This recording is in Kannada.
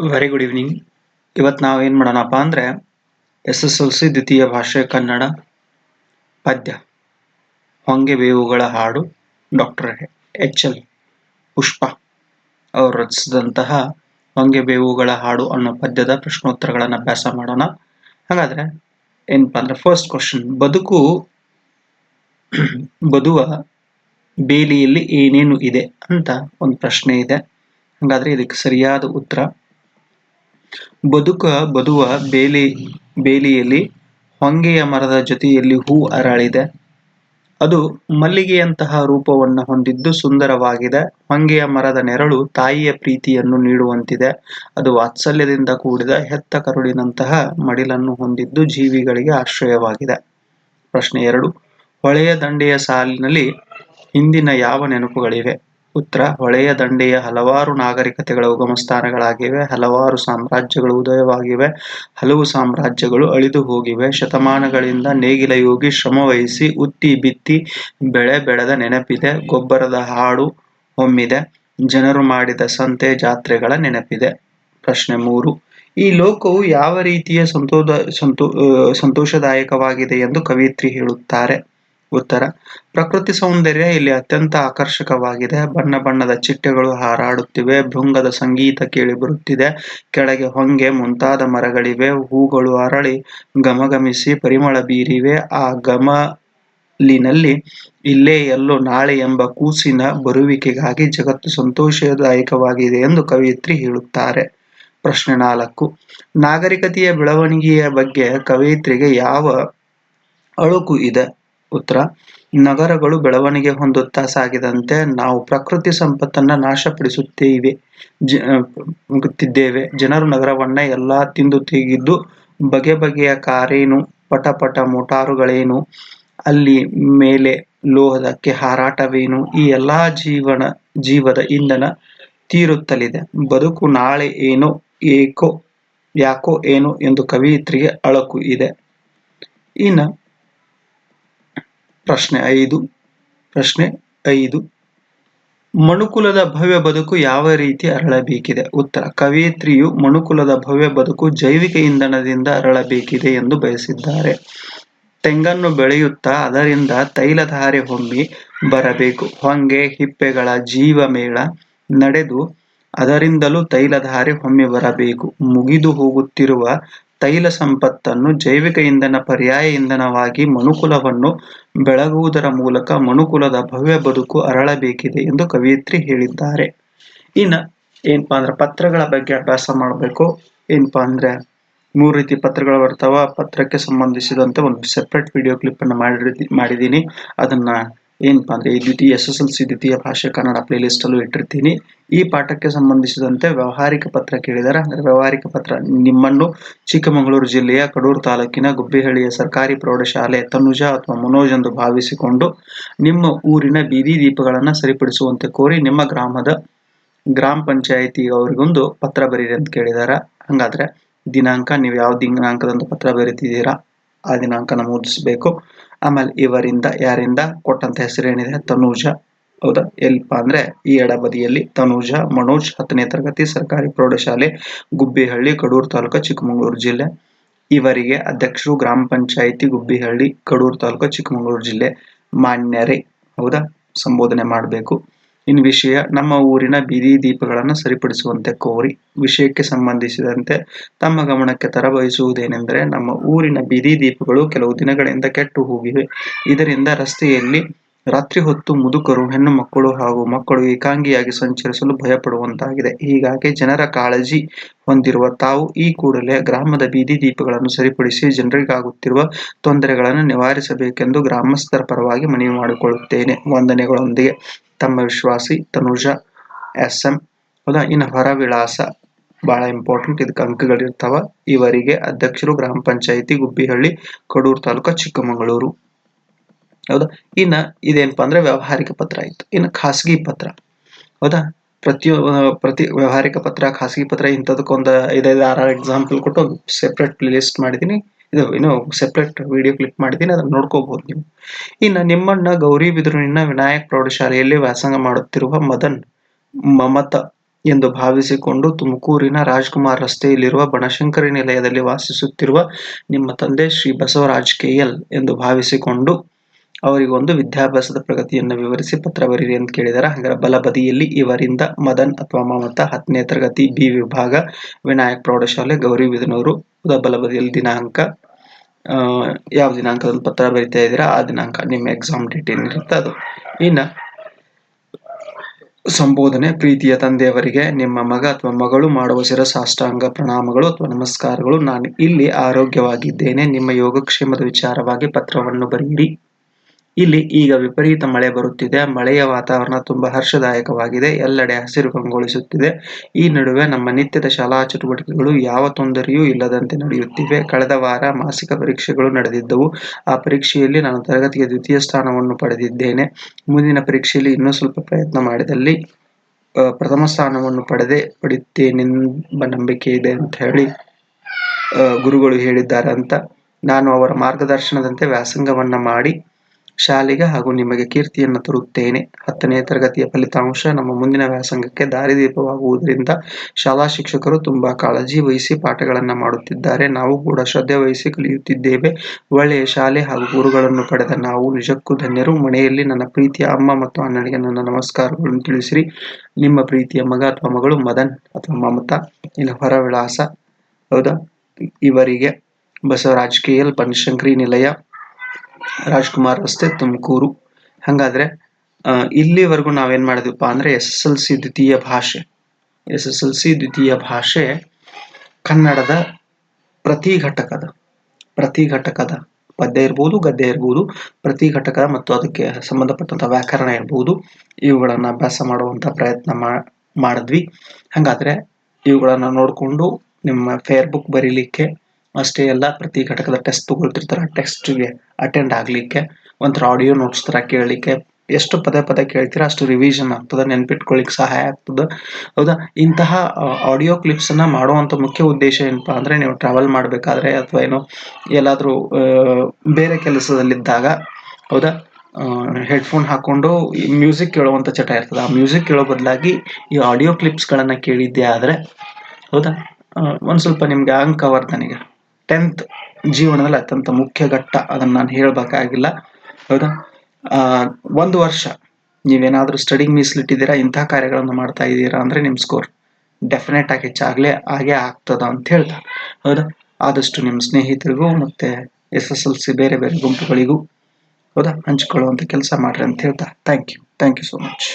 ವೆರಿ ಗುಡ್ ಈವ್ನಿಂಗ್ ಇವತ್ತು ನಾವು ಏನು ಮಾಡೋಣಪ್ಪ ಅಂದರೆ ಎಸ್ ಎಸ್ ಎಲ್ ಸಿ ದ್ವಿತೀಯ ಭಾಷೆ ಕನ್ನಡ ಪದ್ಯ. ಹೊಂಗೆ ಬೇವುಗಳ ಹಾಡು ಡಾಕ್ಟರ್ ಎಚ್ ಎಲ್ ಪುಷ್ಪ ಅವರು ರಚಿಸಿದಂತಹ ಹೊಂಗೆ ಬೇವುಗಳ ಹಾಡು ಅನ್ನೋ ಪದ್ಯದ ಪ್ರಶ್ನೋತ್ತರಗಳನ್ನು ಅಭ್ಯಾಸ ಮಾಡೋಣ. ಹಾಗಾದರೆ ಏನಪ್ಪ ಅಂದರೆ ಫಸ್ಟ್ ಕ್ವಶನ್ ಬದುಕು ಬದುವ ಬೇಲಿಯಲ್ಲಿ ಏನೇನು ಇದೆ ಅಂತ ಒಂದು ಪ್ರಶ್ನೆ ಇದೆ. ಹಾಗಾದರೆ ಇದಕ್ಕೆ ಸರಿಯಾದ ಉತ್ತರ ಬದುಕ ಬದುವ ಬೇಲಿ, ಬೇಲಿಯಲ್ಲಿ ಹೊಂಗೆಯ ಮರದ ಜೊತೆಯಲ್ಲಿ ಹೂ ಅರಳಿದೆ. ಅದು ಮಲ್ಲಿಗೆಯಂತಹ ರೂಪವನ್ನು ಹೊಂದಿದ್ದು ಸುಂದರವಾಗಿದೆ. ಹೊಂಗೆಯ ಮರದ ನೆರಳು ತಾಯಿಯ ಪ್ರೀತಿಯನ್ನು ನೀಡುವಂತಿದೆ. ಅದು ವಾತ್ಸಲ್ಯದಿಂದ ಕೂಡಿದ ಹೆತ್ತ ಕರುಳಿನಂತಹ ಮಡಿಲನ್ನು ಹೊಂದಿದ್ದು ಜೀವಿಗಳಿಗೆ ಆಶ್ರಯವಾಗಿದೆ. ಪ್ರಶ್ನೆ ಎರಡು. ಹೊಳೆಯ ದಂಡೆಯ ಸಾಲಿನಲ್ಲಿ ಹಿಂದಿನ ಯಾವ ನೆನಪುಗಳಿವೆ? ಉತ್ತರ ಹೊಳೆಯ ದಂಡೆಯ ಹಲವಾರು ನಾಗರಿಕತೆಗಳ ಉಗಮ ಸ್ಥಾನಗಳಾಗಿವೆ ಹಲವಾರು ಸಾಮ್ರಾಜ್ಯಗಳು ಉದಯವಾಗಿವೆ, ಹಲವು ಸಾಮ್ರಾಜ್ಯಗಳು ಅಳಿದು ಹೋಗಿವೆ. ಶತಮಾನಗಳಿಂದ ನೇಗಿಲ ಯೋಗಿ ಶ್ರಮವಹಿಸಿ ಉತ್ತಿ ಬಿತ್ತಿ ಬೆಳೆ ಬೆಳೆದ ನೆನಪಿದೆ, ಗೊಬ್ಬರದ ಹಾಡು ಹೊಮ್ಮಿದೆ ಜನರು ಮಾಡಿದ ಸಂತೆ ಜಾತ್ರೆಗಳ ನೆನಪಿದೆ. ಪ್ರಶ್ನೆ ಮೂರು, ಈ ಲೋಕವು ಯಾವ ರೀತಿಯ ಸಂತೋದ, ಸಂತೋ ಸಂತೋಷದಾಯಕವಾಗಿದೆ ಎಂದು ಕವಿಯತ್ರಿ ಹೇಳುತ್ತಾರೆ. ಉತ್ತರ. ಪ್ರಕೃತಿ ಸೌಂದರ್ಯ ಇಲ್ಲಿ ಅತ್ಯಂತ ಆಕರ್ಷಕವಾಗಿದೆ. ಬಣ್ಣ ಬಣ್ಣದ ಚಿಟ್ಟೆಗಳು ಹಾರಾಡುತ್ತಿವೆ. ಭೃಂಗದ ಸಂಗೀತ ಕೇಳಿ ಬರುತ್ತಿದೆ ಕೆಳಗೆ ಹೊಂಗೆ, ಮುಂತಾದ ಮರಗಳಿವೆ. ಹೂಗಳು ಅರಳಿ ಗಮಗಮಿಸಿ ಪರಿಮಳ ಬೀರಿವೆ. ಆ ಗಮಲಿನಲ್ಲಿ ಇಲ್ಲೇ ಎಲ್ಲೋ ನಾಳೆ ಎಂಬ ಕೂಸಿನ ಬರುವಿಕೆಗಾಗಿ ಜಗತ್ತು ಸಂತೋಷದಾಯಕವಾಗಿದೆ ಎಂದು ಕವಿಯತ್ರಿ ಹೇಳುತ್ತಾರೆ. ಪ್ರಶ್ನೆ ನಾಲ್ಕು. ನಾಗರಿಕತೆಯ ಬೆಳವಣಿಗೆಯ ಬಗ್ಗೆ ಕವಯಿತ್ರಿಗೆ ಯಾವ ಅಳುಕು ಇದೆ? ಉತ್ತರ ನಗರಗಳು ಬೆಳವಣಿಗೆ ಹೊಂದುತ್ತಾ ಸಾಗಿದಂತೆ ನಾವು ಪ್ರಕೃತಿ ಸಂಪತ್ತನ್ನ ನಾಶಪಡಿಸುತ್ತೇವೆ. ಜುತ್ತಿದ್ದೇವೆ ಜನರು ನಗರವನ್ನ ಎಲ್ಲಾ ತಿಂದು ತೆಗೆದು ಬಗೆ ಬಗೆಯ ಕಾರೇನು ಪಟ ಪಟ ಮೋಟಾರುಗಳೇನು, ಅಲ್ಲಿ ಮೇಲೆ ಲೋಹದಕ್ಕೆ ಹಾರಾಟವೇನು, ಈ ಎಲ್ಲಾ ಜೀವನ, ಜೀವದ ಇಂಧನ ತೀರುತ್ತಲಿದೆ. ಬದುಕು ನಾಳೆ ಏನು, ಏಕೋ, ಯಾಕೋ ಏನು ಎಂದು ಕವಿಯಿತ್ರಿಗೆ ಅಳಕು ಇದೆ. ಇನ್ನು ಪ್ರಶ್ನೆ ಐದು. ಪ್ರಶ್ನೆ ಐದು. ಮಣುಕುಲದ ಭವ್ಯ ಬದುಕು ಯಾವ ರೀತಿ ಅರಳಬೇಕಿದೆ? ಉತ್ತರ, ಕವಿಯತ್ರಿಯು ಮಣುಕುಲದ ಭವ್ಯ ಬದುಕು ಜೈವಿಕ ಇಂಧನದಿಂದ ಅರಳಬೇಕಿದೆ ಎಂದು ಬಯಸಿದ್ದಾರೆ. ತೆಂಗನ್ನು ಬೆಳೆಯುತ್ತಾ ಅದರಿಂದ ತೈಲಧಾರೆ ಹೊಮ್ಮಿ ಬರಬೇಕು. ಹೊಂಗೆ, ಹಿಪ್ಪೆಗಳ ಜೀವಮೇಳ ನಡೆದು ಅದರಿಂದಲೂ ತೈಲಧಾರೆ ಹೊಮ್ಮಿ ಬರಬೇಕು. ಮುಗಿದು ಹೋಗುತ್ತಿರುವ ತೈಲ ಸಂಪತ್ತನ್ನು ಜೈವಿಕ ಇಂಧನ ಪರ್ಯಾಯ ಇಂಧನವಾಗಿ ಮನುಕುಲವನ್ನು ಬೆಳಗುವುದರ ಮೂಲಕ ಮನುಕುಲದ ಭವ್ಯ ಬದುಕು ಅರಳಬೇಕಿದೆ ಎಂದು ಕವಿಯತ್ರಿ ಹೇಳಿದ್ದಾರೆ. ಇನ್ನು ಏನಪ್ಪಾ ಅಂದ್ರೆ ಪತ್ರಗಳ ಬಗ್ಗೆ ಅಭ್ಯಾಸ ಮಾಡಬೇಕು. ಏನಪ್ಪಾ ಅಂದ್ರೆ ಮೂರು ರೀತಿ ಪತ್ರಗಳು ಬರ್ತಾವ. ಪತ್ರಕ್ಕೆ ಸಂಬಂಧಿಸಿದಂತೆ ಒಂದು ಸೆಪ್ರೇಟ್ ವಿಡಿಯೋ ಕ್ಲಿಪ್ ಅನ್ನು ಮಾಡಿ ಮಾಡಿದ್ದೀನಿ ಅದನ್ನ ಏನಪ್ಪಾ ಅಂದ್ರೆ ಈ ದ್ವಿತೀಯ ಎಸ್ ಎಸ್ ಎಲ್ ಸಿ ದ್ವಿತೀಯ ಭಾಷೆ ಕನ್ನಡ ಪ್ಲೇ ಲಿಸ್ಟ್ ಅಲ್ಲೂ ಇಟ್ಟಿರ್ತೀನಿ. ಈ ಪಾಠಕ್ಕೆ ಸಂಬಂಧಿಸಿದಂತೆ ವ್ಯವಹಾರಿಕ ಪತ್ರ ಕೇಳಿದ್ದಾರೆ ಅಂದ್ರೆ ವ್ಯವಹಾರಿಕ ಪತ್ರ ನಿಮ್ಮನ್ನು ಚಿಕ್ಕಮಗಳೂರು ಜಿಲ್ಲೆಯ ಕಡೂರು ತಾಲೂಕಿನ ಗುಬ್ಬಿಹಳ್ಳಿಯ ಸರ್ಕಾರಿ ಪ್ರೌಢಶಾಲೆ ತನುಜ ಅಥವಾ ಮನೋಜ್ ಎಂದು ಭಾವಿಸಿಕೊಂಡು ನಿಮ್ಮ ಊರಿನ ಬೀದಿ ದೀಪಗಳನ್ನು ಸರಿಪಡಿಸುವಂತೆ ಕೋರಿ ನಿಮ್ಮ ಗ್ರಾಮದ ಗ್ರಾಮ ಪಂಚಾಯಿತಿ ಅವರಿಗೊಂದು ಪತ್ರ ಬರೀರಿ ಅಂತ ಕೇಳಿದಾರ. ಹಂಗಾದ್ರೆ ದಿನಾಂಕ, ನೀವು ಯಾವ ದಿನಾಂಕದಂದು ಪತ್ರ ಬರೀತಿದ್ದೀರಾ ಆ ದಿನಾಂಕ ನಮೂದಿಸಬೇಕು ಆಮೇಲೆ ಇವರಿಂದ ಯಾರಿಂದ ಕೊಟ್ಟಂತ ಹೆಸರು ಏನಿದೆ? ತನೂಜ. ಹೌದಾ? ಎಲ್ಪ ಅಂದ್ರೆ ಈ ಎಡಬದಿಯಲ್ಲಿ ತನುಜ, ಮನೋಜ್, ಹತ್ತನೇ ತರಗತಿ, ಸರ್ಕಾರಿ ಪ್ರೌಢಶಾಲೆ, ಗುಬ್ಬಿಹಳ್ಳಿ, ಕಡೂರು ತಾಲೂಕು, ಚಿಕ್ಕಮಗಳೂರು ಜಿಲ್ಲೆ. ಇವರಿಗೆ ಅಧ್ಯಕ್ಷರು ಗ್ರಾಮ ಪಂಚಾಯಿತಿ, ಗುಬ್ಬಿಹಳ್ಳಿ, ಕಡೂರು ತಾಲೂಕು, ಚಿಕ್ಕಮಗಳೂರು ಜಿಲ್ಲೆ ಮಾನ್ಯರೇ. ಹೌದಾ? ಸಂಬೋಧನೆ ಮಾಡಬೇಕು. ಇನ್ನು ವಿಷಯ ನಮ್ಮ ಊರಿನ ಬೀದಿ ದೀಪಗಳನ್ನು ಸರಿಪಡಿಸುವಂತೆ ಕೋರಿ ವಿಷಯಕ್ಕೆ ಸಂಬಂಧಿಸಿದಂತೆ ತಮ್ಮ ಗಮನಕ್ಕೆ ತರಬಯಸುವುದೇನೆಂದರೆ ನಮ್ಮ ಊರಿನ ಬೀದಿ ದೀಪಗಳು ಕೆಲವು ದಿನಗಳಿಂದ ಕೆಟ್ಟು ಹೋಗಿವೆ. ಇದರಿಂದ ರಸ್ತೆಯಲ್ಲಿ ರಾತ್ರಿ ಹೊತ್ತು ಮುದುಕರು, ಹೆಣ್ಣು ಮಕ್ಕಳು ಹಾಗೂ ಮಕ್ಕಳು ಏಕಾಂಗಿಯಾಗಿ ಸಂಚರಿಸಲು ಭಯಪಡುವಂತಾಗಿದೆ. ಹೀಗಾಗಿ ಜನರ ಕಾಳಜಿ ಹೊಂದಿರುವ ತಾವು ಈ ಕೂಡಲೇ ಗ್ರಾಮದ ಬೀದಿ ದೀಪಗಳನ್ನು ಸರಿಪಡಿಸಿ ಜನರಿಗಾಗುತ್ತಿರುವ ತೊಂದರೆಗಳನ್ನು ನಿವಾರಿಸಬೇಕೆಂದು ಗ್ರಾಮಸ್ಥರ ಪರವಾಗಿ ಮನವಿ ಮಾಡಿಕೊಳ್ಳುತ್ತೇನೆ. ವಂದನೆಗಳೊಂದಿಗೆ. ತಮ್ಮ ವಿಶ್ವಾಸಿ ತನುಜ ಎಸ್ ಎಂ ಹೌದಾ, ಇನ್ನು ಹೊರ ವಿಳಾಸ ಬಹಳ ಇಂಪಾರ್ಟೆಂಟ್ ಇದಕ್ಕೆ ಅಂಕಗಳಿರ್ತಾವ. ಇವರಿಗೆ ಅಧ್ಯಕ್ಷರು ಗ್ರಾಮ ಪಂಚಾಯಿತಿ ಗುಬ್ಬಿಹಳ್ಳಿ, ಕಡೂರು ತಾಲೂಕು ಚಿಕ್ಕಮಗಳೂರು. ಹೌದಾ? ಇನ್ನ ಇದೇನಪ್ಪ ಅಂದ್ರೆ ವ್ಯಾವಹಾರಿಕ ಪತ್ರ ಆಯ್ತು. ಇನ್ನು ಖಾಸಗಿ ಪತ್ರ. ಹೌದಾ? ಪ್ರತಿಯೊ ಪ್ರತಿ ವ್ಯಾವಹಾರಿಕ ಪತ್ರ, ಖಾಸಗಿ ಪತ್ರ ಇಂಥದಕ್ಕೊಂದು ಐದೈದು ಆರು ಎಕ್ಸಾಂಪಲ್ ಕೊಟ್ಟು ಒಂದು ಸೆಪ್ರೇಟ್ ಲಿಸ್ಟ್ ಮಾಡಿದ್ದೀನಿ ಇದು ಏನೋ ಸೆಪ್ರೇಟ್ ವಿಡಿಯೋ ಕ್ಲಿಪ್ ಮಾಡಿದ್ದೀನಿ, ಅದನ್ನ ನೋಡ್ಕೋಬಹುದು ನೀವು. ಇನ್ನು ನಿಮ್ಮಣ್ಣ ಗೌರಿ ಬಿದುರಿನ ವಿನಾಯಕ್ ಪ್ರೌಢಶಾಲೆಯಲ್ಲಿ ವ್ಯಾಸಂಗ ಮಾಡುತ್ತಿರುವ ಮದನ್, ಮಮತ ಎಂದು ಭಾವಿಸಿಕೊಂಡು ತುಮಕೂರಿನ ರಾಜ್ಕುಮಾರ್ ರಸ್ತೆಯಲ್ಲಿರುವ ಬನಶಂಕರಿ ನಿಲಯದಲ್ಲಿ ವಾಸಿಸುತ್ತಿರುವ ನಿಮ್ಮ ತಂದೆ ಶ್ರೀ ಬಸವರಾಜ್ ಕೆಎಲ್ ಎಂದು ಭಾವಿಸಿಕೊಂಡು ಅವರಿಗೊಂದು ವಿದ್ಯಾಭ್ಯಾಸದ ಪ್ರಗತಿಯನ್ನು ವಿವರಿಸಿ ಪತ್ರ ಬರೀರಿ ಅಂತ ಕೇಳಿದ್ದಾರೆ ಹಾಗಾದ್ರೆ ಬಲಬದಿಯಲ್ಲಿ ಇವರಿಂದ ಮದನ್ ಅಥವಾ ಮಮತಾ ಹತ್ತನೇ ತರಗತಿ ಬಿ ವಿಭಾಗ ವಿನಾಯಕ್ ಪ್ರೌಢಶಾಲೆ ಗೌರಿ ಬಿದನೂರು ಬಲಬದಿಯಲ್ಲಿ ದಿನಾಂಕ ಯಾವ ದಿನಾಂಕದಲ್ಲಿ ಪತ್ರ ಬರಿತಾ ಇದ್ದೀರಾ, ಆ ದಿನಾಂಕ ನಿಮ್ಮ ಎಕ್ಸಾಮ್ ಡೇಟ್ ಏನಿರುತ್ತೆ ಅದು. ಇನ್ನು ಸಂಬೋಧನೆ ಪ್ರೀತಿಯ ತಂದೆಯವರಿಗೆ, ನಿಮ್ಮ ಮಗ ಅಥವಾ ಮಗಳು ಮಾಡುವ ಶಿರಸಾಷ್ಟಾಂಗ ಪ್ರಣಾಮಗಳು ಅಥವಾ ನಮಸ್ಕಾರಗಳು. ನಾನು ಇಲ್ಲಿ ಆರೋಗ್ಯವಾಗಿದ್ದೇನೆ. ನಿಮ್ಮ ಯೋಗಕ್ಷೇಮದ ವಿಚಾರವಾಗಿ ಪತ್ರವನ್ನು ಬರೆಯಿರಿ. ಇಲ್ಲಿ ಈಗ ವಿಪರೀತ ಮಳೆ ಬರುತ್ತಿದೆ. ಮಳೆಯ ವಾತಾವರಣ ತುಂಬಾ ಹರ್ಷದಾಯಕವಾಗಿದೆ. ಎಲ್ಲೆಡೆ ಹಸಿರು ಕಂಗೊಳಿಸುತ್ತಿದೆ. ಈ ನಡುವೆ ನಮ್ಮ ನಿತ್ಯದ ಶಾಲಾ ಚಟುವಟಿಕೆಗಳು ಯಾವ ತೊಂದರೆಯೂ ಇಲ್ಲದಂತೆ ನಡೆಯುತ್ತಿವೆ. ಕಳೆದ ವಾರ ಮಾಸಿಕ ಪರೀಕ್ಷೆಗಳು ನಡೆದಿದ್ದವು. ಆ ಪರೀಕ್ಷೆಯಲ್ಲಿ ನಾನು ತರಗತಿಗೆ ದ್ವಿತೀಯ ಸ್ಥಾನವನ್ನು ಪಡೆದಿದ್ದೇನೆ. ಮುಂದಿನ ಪರೀಕ್ಷೆಯಲ್ಲಿ ಇನ್ನೂ ಸ್ವಲ್ಪ ಪ್ರಯತ್ನ ಮಾಡಿದಲ್ಲಿ ಪ್ರಥಮ ಸ್ಥಾನವನ್ನು ಪಡೆದೇ ಪಡೆಯುತ್ತೇನೆಂಬ ನಂಬಿಕೆ ಇದೆ ಅಂತ ಹೇಳಿ ಗುರುಗಳು ಹೇಳಿದ್ದಾರೆ ಅಂತ ನಾನು ಅವರ ಮಾರ್ಗದರ್ಶನದಂತೆ ವ್ಯಾಸಂಗವನ್ನು ಮಾಡಿ ಶಾಲೆಗೆ ಹಾಗೂ ನಿಮಗೆ ಕೀರ್ತಿಯನ್ನು ತರುತ್ತೇನೆ. ಹತ್ತನೇ ತರಗತಿಯ ಫಲಿತಾಂಶ ನಮ್ಮ ಮುಂದಿನ ವ್ಯಾಸಂಗಕ್ಕೆ ದಾರಿದೀಪವಾಗುವುದರಿಂದ ಶಾಲಾ ಶಿಕ್ಷಕರು ತುಂಬಾ ಕಾಳಜಿ ವಹಿಸಿ ಪಾಠಗಳನ್ನು ಮಾಡುತ್ತಿದ್ದಾರೆ. ನಾವು ಕೂಡ ಶ್ರದ್ಧೆ ವಹಿಸಿ ಕಲಿಯುತ್ತಿದ್ದೇವೆ. ಒಳ್ಳೆಯ ಶಾಲೆ ಹಾಗೂ ಗುರುಗಳನ್ನು ಪಡೆದ ನಾವು ನಿಜಕ್ಕೂ ಧನ್ಯರು. ಮನೆಯಲ್ಲಿ ನನ್ನ ಪ್ರೀತಿಯ ಅಮ್ಮ ಮತ್ತು ಅಣ್ಣನಿಗೆ ನನ್ನ ನಮಸ್ಕಾರಗಳನ್ನು ತಿಳಿಸಿರಿ. ನಿಮ್ಮ ಪ್ರೀತಿಯ ಮಗ ಅಥವಾ ಮಗಳು ಮದನ್ ಅಥವಾ ಮಮತಾ ಇನ್ನು ಹೊರ ವಿಳಾಸ ಹೌದಾ? ಇವರಿಗೆ ಬಸವರಾಜ್ ಕೆ ಎಲ್ ಬನಶಂಕರಿ ನಿಲಯ. ರಾಜ್ಕುಮಾರ್ ರಸ್ತೆ ತುಮಕೂರು. ಹಾಗಾದ್ರೆ ಇಲ್ಲಿವರೆಗೂ ನಾವೇನ್ ಮಾಡಿದ್ವಿಪ್ಪ ಅಂದ್ರೆ ಎಸ್ ಎಸ್ ಎಲ್ ಸಿ ದ್ವಿತೀಯ ಭಾಷೆ. ಎಸ್ ಎಸ್ ಎಲ್ ಸಿ ದ್ವಿತೀಯ ಭಾಷೆ ಕನ್ನಡದ ಪ್ರತಿ ಘಟಕದ ಪ್ರತಿ ಘಟಕದ ಪದ್ಯ ಇರ್ಬೋದು, ಗದ್ಯ ಇರ್ಬೋದು, ಪ್ರತಿ ಘಟಕ ಮತ್ತು ಅದಕ್ಕೆ ಸಂಬಂಧಪಟ್ಟಂತ ವ್ಯಾಕರಣ ಇರ್ಬೋದು, ಇವುಗಳನ್ನ ಅಭ್ಯಾಸ ಮಾಡುವಂತ ಪ್ರಯತ್ನ ಮಾಡಿದ್ವಿ. ಹಾಗಾದ್ರೆ ಇವುಗಳನ್ನ ನೋಡಿಕೊಂಡು ನಿಮ್ಮ ಫೇರ್ ಬುಕ್ ಬರೀಲಿಕ್ಕೆ ಅಷ್ಟೇ ಎಲ್ಲ ಪ್ರತಿ ಘಟಕದ ಟೆಸ್ಟ್ ತಗೊಳ್ತಿರ್ತಾರೆ ಟೆಸ್ಟ್ಗೆ ಅಟೆಂಡ್ ಆಗಲಿಕ್ಕೆ, ಒಂಥರ ಆಡಿಯೋ ನೋಟ್ಸ್ ತರ ಕೇಳಲಿಕ್ಕೆ ಎಷ್ಟು ಪದೇ ಪದೇ ಕೇಳ್ತೀರಾ ಅಷ್ಟು ರಿವಿಷನ್ ಆಗ್ತದೆ ನೆನ್ಪಿಟ್ಕೊಳ್ಳಿಕ್ಕೆ ಸಹಾಯ ಆಗ್ತದೆ. ಹೌದಾ? ಇಂತಹ ಆಡಿಯೋ ಕ್ಲಿಪ್ಸ್ ಮಾಡುವಂಥ ಮುಖ್ಯ ಉದ್ದೇಶ ಏನಪ್ಪಾ ಅಂದ್ರೆ ನೀವು ಟ್ರಾವೆಲ್ ಮಾಡಬೇಕಾದ್ರೆ ಅಥವಾ ಏನೋ ಎಲ್ಲಾದ್ರೂ ಬೇರೆ ಕೆಲಸದಲ್ಲಿದ್ದಾಗ, ಹೌದಾ? ಹೆಡ್ಫೋನ್ ಹಾಕೊಂಡು ಮ್ಯೂಸಿಕ್ ಕೇಳುವಂತ ಚಟ ಇರ್ತದೆ. ಆ ಮ್ಯೂಸಿಕ್ ಕೇಳೋ ಬದಲಾಗಿ ಈ ಆಡಿಯೋ ಕ್ಲಿಪ್ಸ್ಗಳನ್ನು ಕೇಳಿದ್ದೆ ಆದ್ರೆ, ಹೌದಾ? ಒಂದು ಸ್ವಲ್ಪ ನಿಮ್ಗೆ ಅಂಕವರ್ಧನೆಗೆ. ಟೆಂತ್ ಜೀವನದಲ್ಲಿ ಅತ್ಯಂತ ಮುಖ್ಯ ಘಟ್ಟ. ಅದನ್ನ ನಾನು ಹೇಳಬೇಕಾಗಿಲ್ಲ. ಹೌದಾ? ಒಂದು ವರ್ಷ ನೀವೇನಾದರೂ ಸ್ಟಡಿಗೆ ಮೀಸಲಿಟ್ಟಿದ್ದೀರಾ? ಇಂತಹ ಕಾರ್ಯಗಳನ್ನು ಮಾಡ್ತಾ ಇದ್ದೀರಾ ಅಂದ್ರೆ ನಿಮ್ಮ ಸ್ಕೋರ್ ಡೆಫಿನೆಟ್ ಆಗಿ ಹೆಚ್ಚಾಗಲೇ ಹಾಗೆ ಆಗ್ತದ ಅಂತ ಹೇಳ್ತಾ ಹೌದಾ? ಆದಷ್ಟು ನಿಮ್ಮ ಸ್ನೇಹಿತರಿಗೂ ಮತ್ತೆ ಎಸ್ ಎಸ್ ಎಲ್ ಸಿ ಬೇರೆ ಬೇರೆ ಗುಂಪುಗಳಿಗೂ, ಹೌದಾ? ಹಂಚಿಕೊಳ್ಳುವಂತ ಕೆಲಸ ಮಾಡ್ರಿ ಅಂತ ಹೇಳ್ತಾ thank you thank you so much